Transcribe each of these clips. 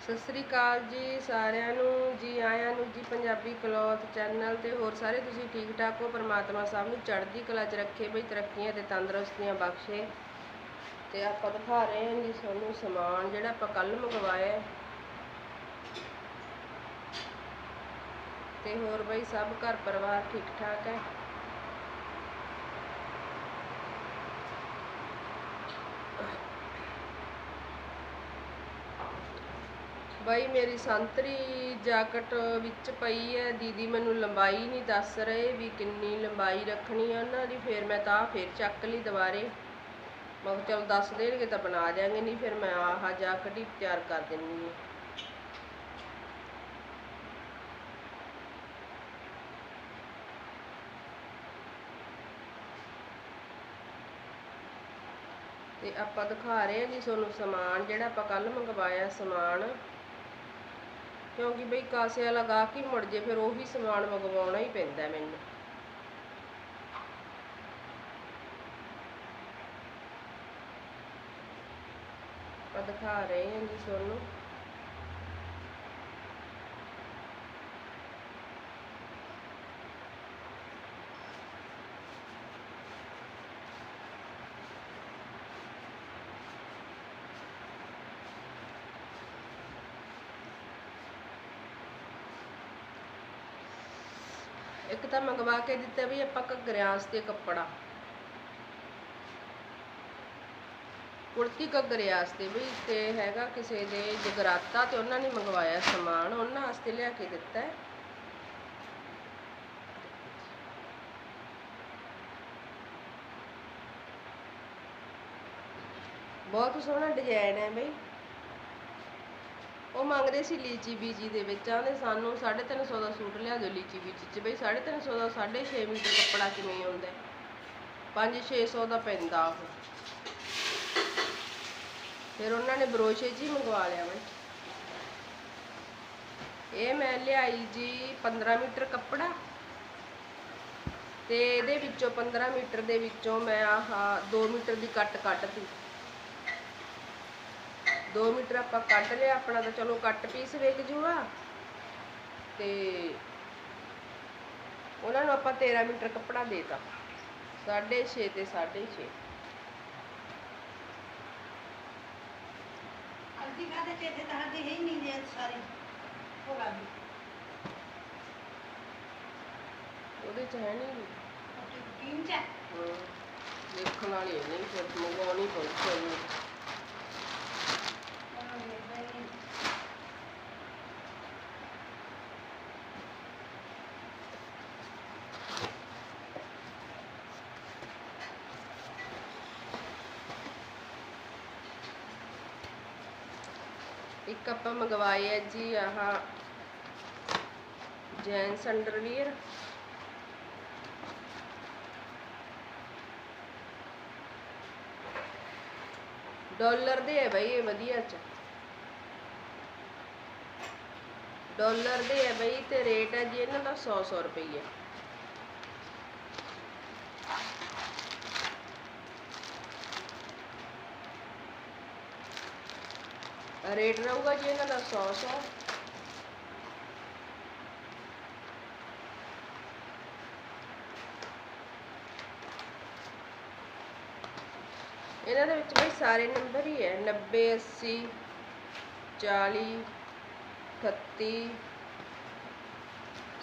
ਸਤਿ ਸ੍ਰੀ ਅਕਾਲ ਜੀ ਸਾਰਿਆਂ ਨੂੰ, ਜੀ ਆਇਆਂ ਨੂੰ, ਜੀ ਪੰਜਾਬੀ ਕਲੌਥ ਚੈਨਲ ਤੇ ਹੋਰ ਸਾਰੇ ਤੁਸੀਂ ਠੀਕ ਠਾਕ ਹੋ? ਪਰਮਾਤਮਾ ਸਭ ਨੂੰ ਚੜ੍ਹਦੀ ਕਲਾ 'ਚ ਰੱਖੇ, ਬਈ ਤਰੱਕੀਆਂ ਤੇ ਤੰਦਰੁਸਤੀਆਂ ਬਖਸ਼ੇ। ਤੇ ਆਪਾਂ ਦਿਖਾ ਰਹੇ ਹਾਂ ਜੀ ਤੁਹਾਨੂੰ ਸਮਾਨ ਜਿਹੜਾ ਆਪਾਂ ਕੱਲ ਮੰਗਵਾਇਆ। ਤੇ ਹੋਰ ਬਈ ਸਭ ਘਰ ਪਰਿਵਾਰ ਠੀਕ ਠਾਕ ਹੈ? ਬਾਈ, ਮੇਰੀ ਸੰਤਰੀ ਜਾਕਟ ਵਿੱਚ ਪਈ ਹੈ ਦੀਦੀ ਮੈਨੂੰ ਲੰਬਾਈ ਨਹੀਂ ਦੱਸ ਰਹੇ ਵੀ ਕਿੰਨੀ ਲੰਬਾਈ ਰੱਖਣੀ ਹੈ ਉਹਨਾਂ ਦੀ। ਫਿਰ ਮੈਂ ਤਾਂ ਫਿਰ ਚੱਕ ਲਈ ਦੁਬਾਰੇ। ਮੈਂ ਕਿਹਾ ਚਲ ਦੱਸ ਦੇਣਗੇ ਤਾਂ ਬਣਾ ਦਿਆਂਗੇ, ਨਹੀਂ ਫਿਰ ਮੈਂ ਆਹ ਜਾਕਟ ਹੀ ਤਿਆਰ ਕਰ ਦਿੰਨੀ ਹਾਂ। ਤੇ ਆਪਾਂ ਦਿਖਾ ਰਹੇ ਹਾਂ ਜੀ ਤੁਹਾਨੂੰ ਸਮਾਨ ਜਿਹੜਾ ਆਪਾਂ ਕੱਲ ਮੰਗਵਾਇਆ ਸਮਾਨ। ਕਿਉਂਕਿ ਬਈ ਕਾਸਿਆ ਲਗਾ ਕੇ ਮੁੜ ਜੇ, ਫਿਰ ਉਹੀ ਸਮਾਨ ਮੰਗਵਾਉਣਾ ਹੀ ਪੈਂਦਾ ਮੈਨੂੰ। ਆਪਾਂ ਦਿਖਾ ਰਹੇ ਹਾਂ ਜੀ ਤੁਹਾਨੂੰ। ਇੱਕ ਤਾਂ ਮੰਗਵਾ ਕੇ ਦਿੱਤਾ ਵੀ ਆਪਾਂ ਘੱਗਰਿਆਂ ਵਾਸਤੇ ਕੱਪੜਾ ਕੁੜਤੀ ਘੱਗਰੇ ਵਾਸਤੇ ਵੀ ਤੇ ਹੈਗਾ ਕਿਸੇ ਦੇ ਜਗਰਾਤਾ ਤੇ ਉਹਨਾਂ ਨੇ ਮੰਗਵਾਇਆ ਸਮਾਨ, ਉਹਨਾਂ ਵਾਸਤੇ ਲਿਆ ਕੇ ਦਿੱਤਾ ਹੈ। ਬਹੁਤ ਸੋਹਣਾ ਡਿਜ਼ਾਈਨ ਹੈ ਬਈ ਉਹ ਮੰਗਦੇ ਸੀ ਲੀਚੀ ਬੀਜੀ ਦੇ ਵਿੱਚ ਆਂਦੇ ਸਾਨੂੰ 350 ਦਾ ਸੂਟ ਲਿਆ ਦਿਓ ਲੀਚੀ ਬੀਜੀ ਚ, ਬਈ 350 ਦਾ 6.5 ਮੀਟਰ ਕੱਪੜਾ ਕਿਵੇਂ ਆਉਂਦਾ 5-600 ਦਾ ਪੈਂਦਾ ਉਹ। ਫਿਰ ਉਹਨਾਂ ਨੇ ਬਰੋਸ਼ੇ ਜੀ ਮੰਗਵਾ ਲਿਆ ਬਈ। ਇਹ ਮੈਂ ਲਿਆਈ ਜੀ 15 ਮੀਟਰ ਕੱਪੜਾ ਤੇ ਇਹਦੇ ਵਿੱਚੋਂ 15 ਮੀਟਰ ਦੇ ਵਿੱਚੋਂ ਮੈਂ ਆਹ 2 ਮੀਟਰ ਦੀ ਕੱਟ ਕੱਢਤੀ 2 ਮੀਟਰ ਆਪਾਂ ਕੱਢ ਲਿਆ ਆਪਣਾ ਤਾਂ ਚਲੋ ਕੱਟ ਪੀਸ ਵਿਕ ਜੂਗਾ। ਤੇ ਉਹਨਾਂ ਨੂੰ ਆਪਾਂ 13 ਮੀਟਰ ਕੱਪੜਾ ਦੇਤਾ। 6.5 ਤੇ 6.5 ਹਲਦੀ ਖਾਦੇ ਚੇਤੇ ਤਾਂ ਹਲਦੀ ਹੈ ਨਹੀਂ ਜੇ ਸਾਰੀ। ਹੋ ਗਈ ਉਹਦੇ ਚ ਹੈ ਨਹੀਂ ਟੀਮ ਚ ਦੇਖਣ ਵਾਲੀ ਨਹੀਂ ਫਿਰ ਮੰਗਵਾਉਣੀ ਪਊ ਇੱਕ ਆਪਾਂ ਮੰਗਵਾਏ ਹੈ ਜੀ ਆਹ ਜੈਂਟਸ ਅੰਡਰਵੀਅਰ ਡਾਲਰ ਦੇ ਹੈ ਬਈ ਇਹ ਵਧੀਆ ਚ। ਡਾਲਰ ਦੇ ਹੈ ਬਈ ਤੇ ਰੇਟ ਹੈ ਜੀ ਇਹਨਾਂ ਦਾ 100 100 ਰੁਪਏ ਰੇਟ ਰਹੂਗਾ ਜੀ ਇਹਨਾਂ ਦਾ 100 100 ਇਹਨਾਂ ਦੇ ਵਿੱਚ ਬਈ ਸਾਰੇ ਨੰਬਰ ਹੀ ਹੈ। 90 80 40 38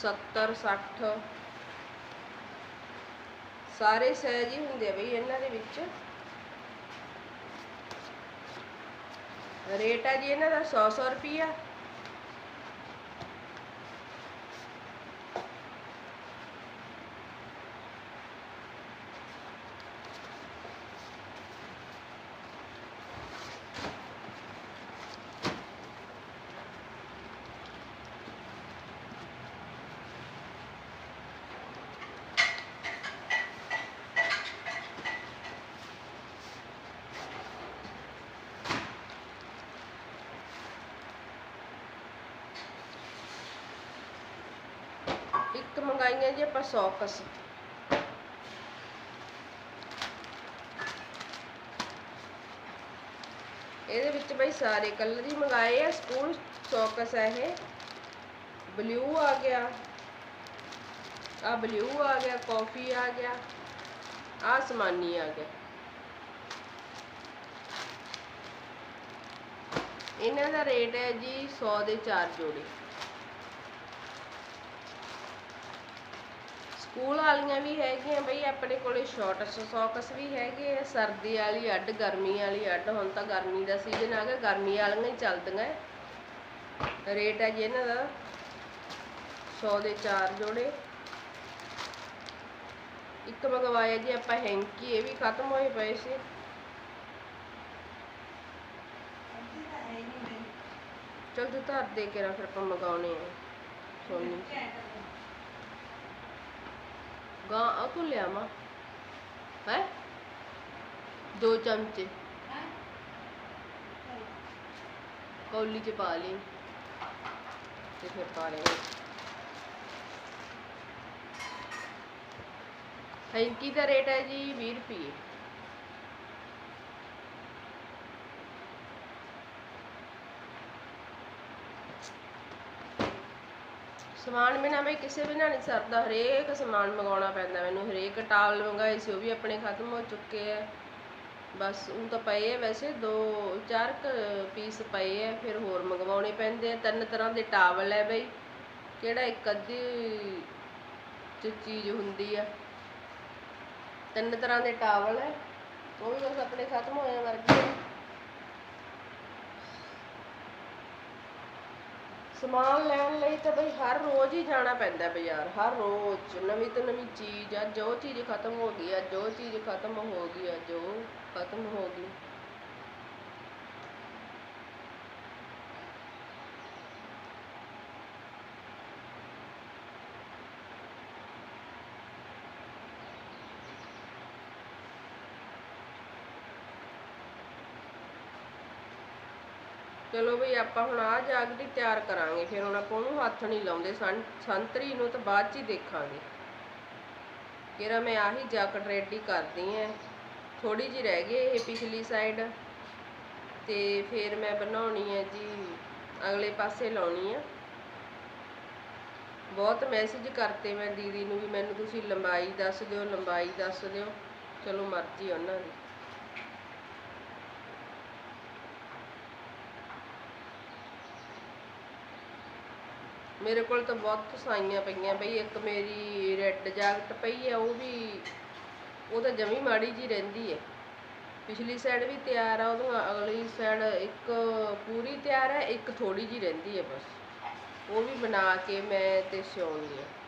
70 60 ਸਾਰੇ ਸਾਈਜ਼ ਹੀ ਹੁੰਦੇ ਆ ਬਈ ਇਹਨਾਂ ਦੇ ਵਿੱਚ। ਰੇਟ ਹੈ ਜੀ ਇਹਨਾਂ ਦਾ 100 100 ਰੁਪਿਆ ਇੱਕ ਮੰਗਾਈਆਂ ਜੀ ਆਪਾਂ ਸੌਕਸ ਇਹਦੇ ਵਿੱਚ ਬਈ ਸਾਰੇ ਕਲਰ ਹੀ ਮੰਗਾਏ ਆ ਸਕੂਲ ਚੌਕਸ ਹੈ ਇਹ। ਬਲੂ ਆ ਗਿਆ ਆ ਬਲੂ ਆ ਗਿਆ ਕਾਫੀ ਆ ਗਿਆ ਆ ਆ ਗਿਆ। ਇਹਨਾਂ ਦਾ ਰੇਟ ਹੈ ਜੀ 100 ਦੇ 4 ਜੋੜੇ। ਸਕੂਲ ਵਾਲੀਆਂ ਵੀ ਹੈਗੀਆਂ ਬਈ ਆਪਣੇ ਕੋਲੇ ਸ਼ਾਰਟ ਸੌਕਸ ਵੀ ਹੈਗੇ ਆ ਸਰਦੀ ਵਾਲੀ ਅੱਡ ਗਰਮੀ ਵਾਲੀ ਅੱਡ ਹੁਣ ਤਾਂ ਗਰਮੀ ਦਾ ਸੀਜ਼ਨ ਆ ਗਿਆ ਗਰਮੀ ਵਾਲੀਆਂ ਹੀ ਚੱਲਦੀਆਂ। ਰੇਟ ਹੈ ਜੀ ਇਹਨਾਂ ਦਾ 100 ਦੇ 4 ਜੋੜੇ। ਇੱਕ ਮੰਗਵਾਇਆ ਜੀ ਆਪਾਂ ਹੈਂਕੀ ਇਹ ਵੀ ਖਤਮ ਹੋਏ ਪਏ ਸੀ। ਚਲ ਤੂੰ ਧਰ ਦੇ ਕੇ ਫਿਰ ਆਪਾਂ ਮੰਗਾਉਣੇ ਆ। ਸੋਨੀ। ਗਾਂ ਤੂੰ ਲਿਆਵਾਂ? ਹੈ? ਦੋ ਚਮਚੇ। ਕੌਲੀ ਚ ਪਾ ਲਈ। ਤੇ ਫਿਰ ਪਾ ਲੈਂਗੇ ਹੈਂਕੀ ਦਾ ਰੇਟ ਹੈ ਜੀ? 20 ਰੁਪਏ ਸਮਾਨ ਬਿਨਾਂ ਬਈ ਕਿਸੇ ਵੀ ਨਾਲ ਨਹੀਂ ਸਰਦਾ, ਹਰੇਕ ਸਮਾਨ ਮੰਗਾਉਣਾ ਪੈਂਦਾ ਮੈਨੂੰ, ਹਰੇਕ ਟਾਵਲ ਮੰਗਾਏ ਸੀ, ਉਹ ਵੀ ਆਪਣੇ ਖਤਮ ਹੋ ਚੁੱਕੇ ਆ। ਬਸ ਉਹ ਤਾਂ ਪਏ ਆ ਵੈਸੇ, ਦੋ, ਚਾਰ ਪੀਸ ਪਏ ਆ, ਫਿਰ ਹੋਰ ਮੰਗਵਾਉਣੇ ਪੈਂਦੇ ਆ। ਤਿੰਨ ਤਰ੍ਹਾਂ ਦੇ ਟਾਵਲ ਹੈ ਬਈ, ਕਿਹੜਾ ਇੱਕ ਅੱਧੀ ਚੀਜ਼ ਹੁੰਦੀ ਆ। ਤਿੰਨ ਤਰ੍ਹਾਂ ਦੇ ਟਾਵਲ ਹੈ ਉਹ ਵੀ ਬਸ ਆਪਣੇ ਖਤਮ ਹੋਏ ਵਰਗੇ। ਸਮਾਨ ਲੈਣ ਲਈ ਤਾਂ ਬਈ ਹਰ ਰੋਜ਼ ਹੀ ਜਾਣਾ ਪੈਂਦਾ ਬਾਜ਼ਾਰ ਹਰ ਰੋਜ਼। ਨਵੀਂ ਤੋਂ ਨਵੀਂ ਚੀਜ਼ ਆ ਜੋ ਚੀਜ਼ ਖਤਮ ਹੋ ਗਈ ਆ ਜੋ ਚੀਜ਼ ਖਤਮ ਹੋ ਗਈ ਆ ਜੋ ਖਤਮ ਹੋ ਗਈ। ਚਲੋ ਵੀ ਆਪਾਂ ਹੁਣ ਆ ਜਾਗਦੀ ਤਿਆਰ ਕਰਾਂਗੇ, ਫਿਰ ਹੁਣ ਆਪਾਂ ਉਹਨੂੰ ਹੱਥ ਨਹੀਂ ਲਾਉਂਦੇ ਸੰਤਰੀ ਨੂੰ ਤਾਂ ਬਾਅਦ ਚ ਹੀ ਦੇਖਾਂਗੇ। ਕਿਰਾ ਮੈਂ ਆਹੀ ਜਾਕਟ ਰੈਡੀ ਕਰਦੀ ਐ। ਥੋੜੀ ਜਿਹੀ ਰਹਿ ਗਈ ਇਹ ਪਿਛਲੀ ਸਾਈਡ ਤੇ ਫਿਰ ਮੈਂ ਬਣਾਉਣੀ ਹੈ ਜੀ, ਅਗਲੇ ਪਾਸੇ ਲਾਉਣੀ ਆ। ਬਹੁਤ ਮੈਸੇਜ ਕਰਤੇ ਮੈਂ ਦੀਦੀ ਨੂੰ ਵੀ ਮੈਨੂੰ ਤੁਸੀਂ ਲੰਬਾਈ ਦੱਸ ਦਿਓ, ਲੰਬਾਈ ਦੱਸ ਦਿਓ। ਚਲੋ ਮਰਜ਼ੀ ਉਹਨਾਂ ਦੀ। ਮੇਰੇ ਕੋਲ ਤਾਂ ਬਹੁਤ ਸਾਈਆਂ ਪਈਆਂ ਬਈ, ਇੱਕ ਮੇਰੀ ਰੈੱਡ ਜੈਕਟ ਪਈ ਆ, ਉਹ ਵੀ, ਉਹ ਤਾਂ ਜਮੀ ਮਾੜੀ ਜੀ ਰਹਿੰਦੀ ਹੈ ਪਿਛਲੀ ਸਾਈਡ ਵੀ ਤਿਆਰ ਆ ਉਹਨੂੰ ਅਗਲੀ ਸਾਈਡ ਇੱਕ ਪੂਰੀ ਤਿਆਰ ਹੈ ਇੱਕ ਥੋੜੀ ਜੀ ਰਹਿੰਦੀ ਹੈ ਬਸ। ਉਹ ਵੀ ਬਣਾ ਕੇ ਮੈਂ ਤੇ ਸਿਉਣੀ ਹਾਂ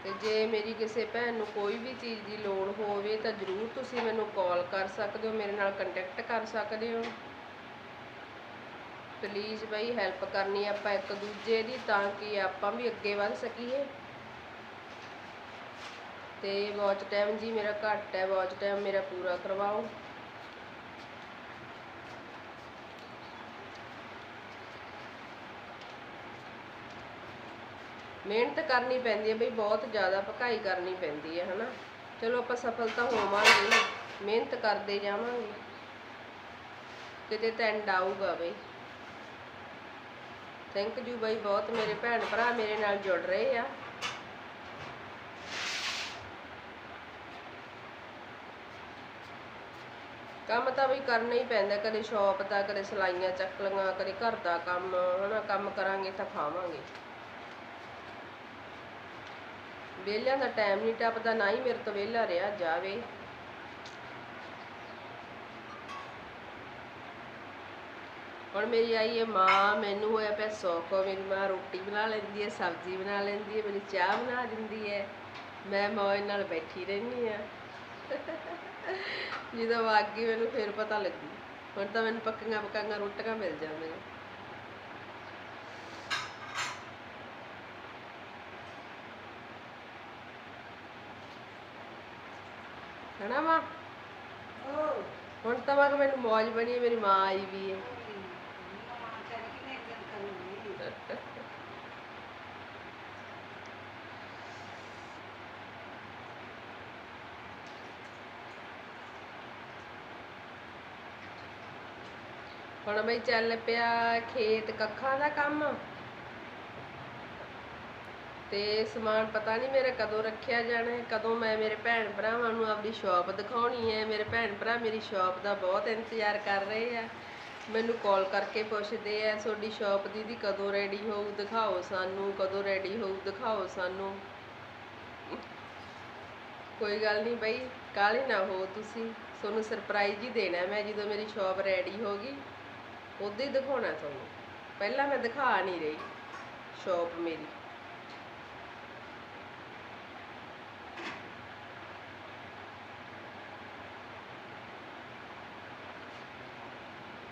ਅਤੇ ਜੇ ਮੇਰੀ ਕਿਸੇ ਭੈਣ ਨੂੰ ਕੋਈ ਵੀ ਚੀਜ਼ ਦੀ ਲੋੜ ਹੋਵੇ ਤਾਂ ਜਰੂਰ ਤੁਸੀਂ ਮੈਨੂੰ ਕਾਲ ਕਰ ਸਕਦੇ ਹੋ, ਮੇਰੇ ਨਾਲ ਕੰਟੈਕਟ ਕਰ ਸਕਦੇ ਹੋ। ਪਲੀਜ਼ ਬਈ ਹੈਲਪ ਕਰਨੀ ਆਪਾਂ ਇੱਕ ਦੂਜੇ ਦੀ ਤਾਂ ਕਿ ਆਪਾਂ ਵੀ ਅੱਗੇ ਵੱਧ ਸਕੀਏ। ਤੇ ਵਾਚ ਟਾਈਮ ਜੀ ਮੇਰਾ ਘੱਟ ਹੈ ਵਾਚ ਟਾਈਮ ਮੇਰਾ ਪੂਰਾ ਕਰਵਾਓ। ਮਿਹਨਤ ਕਰਨੀ ਪੈਂਦੀ ਹੈ, ਬਈ ਬਹੁਤ ਜ਼ਿਆਦਾ ਪਕਾਈ ਕਰਨੀ ਪੈਂਦੀ ਹੈ, ਹਨਾ? ਚਲੋ ਆਪਾਂ ਸਫਲਤਾ ਹੋਵਾਂਗੇ ਮਿਹਨਤ ਕਰਦੇ ਜਾਵਾਂਗੇ। ਕਿਤੇ ਤਾਂ ਐਂਡ ਆਊਗਾ ਬਈ। ਥੈਂਕ ਯੂ ਬਈ ਬਹੁਤ, ਮੇਰੇ ਭੈਣ ਭਰਾ ਮੇਰੇ ਨਾਲ ਜੁੜ ਰਹੇ ਆ। ਕੰਮ ਤਾਂ ਵੀ ਕਰਨਾ ਹੀ ਪੈਂਦਾ, ਕਦੇ ਸ਼ੌਪ ਦਾ, ਕਦੇ ਸਿਲਾਈਆਂ ਚੱਕ ਲਈਆਂ, ਕਦੇ ਘਰ ਦਾ ਕੰਮ, ਹਨਾ? ਕੰਮ ਕਰਾਂਗੇ ਤਾਂ ਖਾਵਾਂਗੇ। ਵਿਹਲਿਆਂ ਦਾ ਟਾਈਮ ਨਹੀਂ ਟੱਪਦਾ, ਨਾ ਹੀ ਮੇਰੇ ਤੋਂ ਵਿਹਲਾ ਰਿਹਾ, ਜਾਵੇ। ਹੁਣ ਮੇਰੀ ਆਈ ਹੈ, ਮਾਂ, ਮੈਨੂੰ ਹੋਇਆ ਪਿਆ ਸੌਖ ਮੇਰੀ ਮਾਂ ਰੋਟੀ ਬਣਾ ਲੈਂਦੀ ਹੈ, ਸਬਜ਼ੀ ਬਣਾ ਲੈਂਦੀ ਹੈ ਮੈਨੂੰ ਚਾਹ ਬਣਾ ਦਿੰਦੀ ਹੈ। ਮੈਂ ਮੌਜ ਨਾਲ ਬੈਠੀ ਰਹਿੰਦੀ ਆ ਜਦੋਂ ਵਗ ਗਈ, ਮੈਨੂੰ ਫਿਰ ਪਤਾ ਲੱਗੀ। ਹੁਣ ਤਾਂ ਮੈਨੂੰ ਪੱਕੀਆਂ ਪਕਾਈਆਂ ਰੋਟੀਆਂ ਮਿਲ ਜਾਂਦੀਆਂ। ਹਨਾ ਮਾਂ? ਹੁਣ ਤਾਂ ਮਾਂ ਮੈਨੂੰ ਮੌਜ ਬਣੀ ਮੇਰੀ ਮਾਂ ਆਈ ਵੀ ਹੈ। ਹੁਣ ਬਈ ਚੱਲ ਪਿਆ ਖੇਤ ਕੱਖਾਂ ਦਾ ਕੰਮ। ਤੇ ਸਮਾਨ ਪਤਾ ਨਹੀਂ ਮੇਰਾ ਕਦੋਂ ਰੱਖਿਆ ਜਾਣਾ ਹੈ, ਕਦੋਂ ਮੈਂ ਮੇਰੇ ਭੈਣ ਭਰਾਵਾਂ ਨੂੰ ਆਪਣੀ ਸ਼ਾਪ ਦਿਖਾਉਣੀ ਹੈ। ਮੇਰੇ ਭੈਣ ਭਰਾ ਮੇਰੀ ਸ਼ਾਪ ਦਾ ਬਹੁਤ ਇੰਤਜ਼ਾਰ ਕਰ ਰਹੇ ਆ। ਮੈਨੂੰ ਕਾਲ ਕਰਕੇ ਪੁੱਛਦੇ ਆ, ਤੁਹਾਡੀ ਸ਼ਾਪ ਦੀਦੀ ਕਦੋਂ ਰੈਡੀ ਹੋਊ? ਦਿਖਾਓ ਸਾਨੂੰ, ਕਦੋਂ ਰੈਡੀ ਹੋਊ? ਦਿਖਾਓ ਸਾਨੂੰ। ਕੋਈ ਗੱਲ ਨਹੀਂ ਬਈ ਕਾਹਲੀ ਨਾ ਹੋ ਤੁਸੀਂ। ਤੁਹਾਨੂੰ ਸਰਪ੍ਰਾਈਜ਼ ਹੀ ਦੇਣਾ ਮੈਂ ਜਦੋਂ ਮੇਰੀ ਸ਼ਾਪ ਰੈਡੀ ਹੋ ਗਈ। ਉਦੋਂ ਹੀ ਦਿਖਾਉਣਾ ਤੁਹਾਨੂੰ। ਪਹਿਲਾਂ ਮੈਂ ਦਿਖਾ ਨਹੀਂ ਰਹੀ ਸ਼ਾਪ ਮੇਰੀ।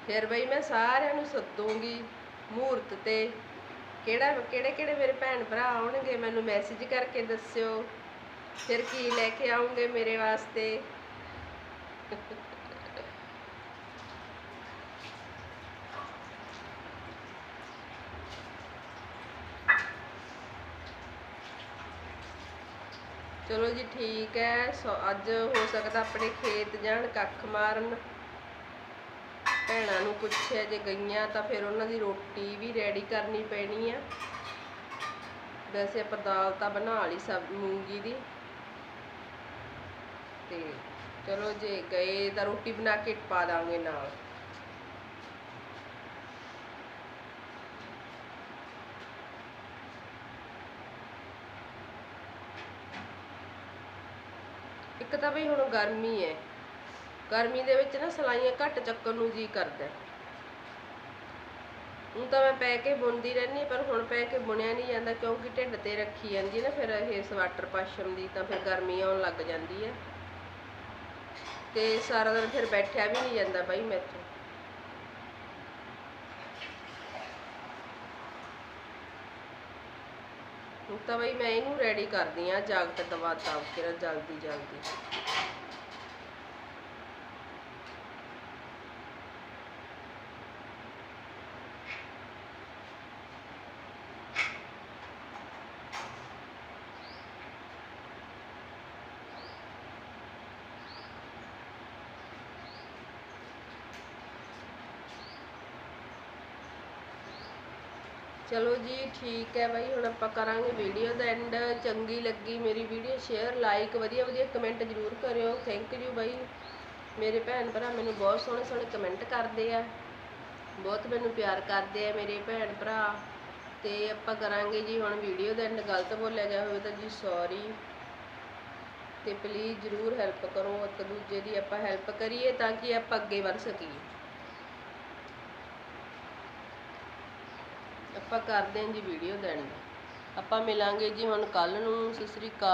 ਫਿਰ ਬਈ ਮੈਂ ਸਾਰਿਆਂ ਨੂੰ ਸੱਦੂਗੀ ਮਹੂਰਤ ਤੇ। ਕਿਹੜਾ, ਕਿਹੜੇ ਕਿਹੜੇ ਮੇਰੇ ਭੈਣ ਭਰਾ ਆਉਣਗੇ ਮੈਨੂੰ ਮੈਸੇਜ ਕਰਕੇ ਦੱਸਿਓ। ਫਿਰ ਕੀ ਲੈ ਕੇ ਆਉਂਗੇ ਮੇਰੇ ਵਾਸਤੇ? ਚਲੋ ਜੀ ਠੀਕ ਹੈ। ਸੋ ਅੱਜ ਹੋ ਸਕਦਾ ਆਪਣੇ ਖੇਤ ਜਾਣ, ਕੱਖ ਮਾਰਨ। ਭੈਣਾਂ ਨੂੰ ਪੁੱਛਿਆ ਜੇ ਗਈਆਂ ਤਾਂ ਫਿਰ ਉਹਨਾਂ ਦੀ ਰੋਟੀ ਵੀ ਰੈਡੀ ਕਰਨੀ ਪੈਣੀ ਆ। ਵੈਸੇ ਆਪਾਂ ਦਾਲ ਤਾਂ ਬਣਾ ਲਈ ਸਬ ਮੂੰਗੀ ਦੀ। ਤੇ ਚਲੋ ਜੇ ਗਏ ਤਾਂ ਰੋਟੀ ਬਣਾ ਕੇ ਪਾ ਦਾਂਗੇ ਨਾਲ। ਇੱਕ ਤਾਂ ਬਈ ਹੁਣ ਗਰਮੀ ਹੈ ਗਰਮੀ ਦੇ ਵਿੱਚ ਨਾ ਸਲਾਈਆਂ ਘੱਟ ਚੱਕਣ ਨੂੰ ਜੀ ਕਰਦਾ ਹੁਣ ਤਾਂ ਮੈਂ ਪੈ ਕੇ ਬੁਣਦੀ ਰਹਿੰਦੀ ਪਰ ਹੁਣ ਪੈ ਕੇ ਬੁਣਿਆ ਨਹੀਂ ਜਾਂਦਾ ਕਿਉਂਕਿ ਢਿੱਡ ਤੇ ਰੱਖੀ ਜਾਂਦੀ ਨਾ, ਫਿਰ ਇਹ ਸਵਾਟਰ ਪਸ਼ਮ ਦੀ ਤਾਂ ਫਿਰ ਗਰਮੀ ਆਉਣ ਲੱਗ ਜਾਂਦੀ ਹੈ। ਤੇ ਸਾਰਾ ਦਿਨ ਫਿਰ ਬੈਠਿਆ ਵੀ ਨਹੀਂ ਜਾਂਦਾ ਬਾਈ ਮੈਥੋਂ ਹੁਣ ਤਾਂ ਬਈ ਮੈਂ ਇਹਨੂੰ ਰੈਡੀ ਕਰਦੀ ਆ ਜਾਗਟ ਦਵਾ ਦਵ ਕੇ ਜਲਦੀ ਜਲਦੀ ਚਲੋ ਜੀ, ਠੀਕ ਹੈ ਬਾਈ, ਹੁਣ ਆਪਾਂ ਕਰਾਂਗੇ ਵੀਡੀਓ ਦਾ ਐਂਡ ਚੰਗੀ ਲੱਗੀ ਮੇਰੀ ਵੀਡੀਓ ਸ਼ੇਅਰ ਲਾਈਕ ਵਧੀਆ ਵਧੀਆ ਕਮੈਂਟ ਜ਼ਰੂਰ ਕਰਿਓ। ਥੈਂਕ ਯੂ ਬਾਈ। ਮੇਰੇ ਭੈਣ ਭਰਾ ਮੈਨੂੰ ਬਹੁਤ ਸੋਹਣੇ ਸੋਹਣੇ ਕਮੈਂਟ ਕਰਦੇ ਆ। ਬਹੁਤ ਮੈਨੂੰ ਪਿਆਰ ਕਰਦੇ ਆ ਮੇਰੇ ਭੈਣ ਭਰਾ। ਤੇ ਆਪਾਂ ਕਰਾਂਗੇ ਜੀ ਹੁਣ ਵੀਡੀਓ ਦਾ ਐਂਡ ਗਲਤ ਬੋਲਿਆ ਗਿਆ ਹੋਵੇ ਤਾਂ ਜੀ ਸੌਰੀ ਤੇ ਪਲੀਜ਼ ਜ਼ਰੂਰ ਹੈਲਪ ਕਰੋ ਇੱਕ ਦੂਜੇ ਦੀ ਆਪਾਂ ਹੈਲਪ ਕਰੀਏ ਤਾਂ ਕਿ ਆਪਾਂ ਅੱਗੇ ਵਧ ਸਕੀਏ। ਆਪਾਂ ਕਰਦੇ ਹਾਂ ਜੀ ਵੀਡੀਓ ਦਾ ਐਂਡ ਆਪਾਂ ਮਿਲਾਂਗੇ ਜੀ ਹੁਣ ਕੱਲ ਨੂੰ। ਸਤਿ ਸ੍ਰੀ ਅਕਾਲ।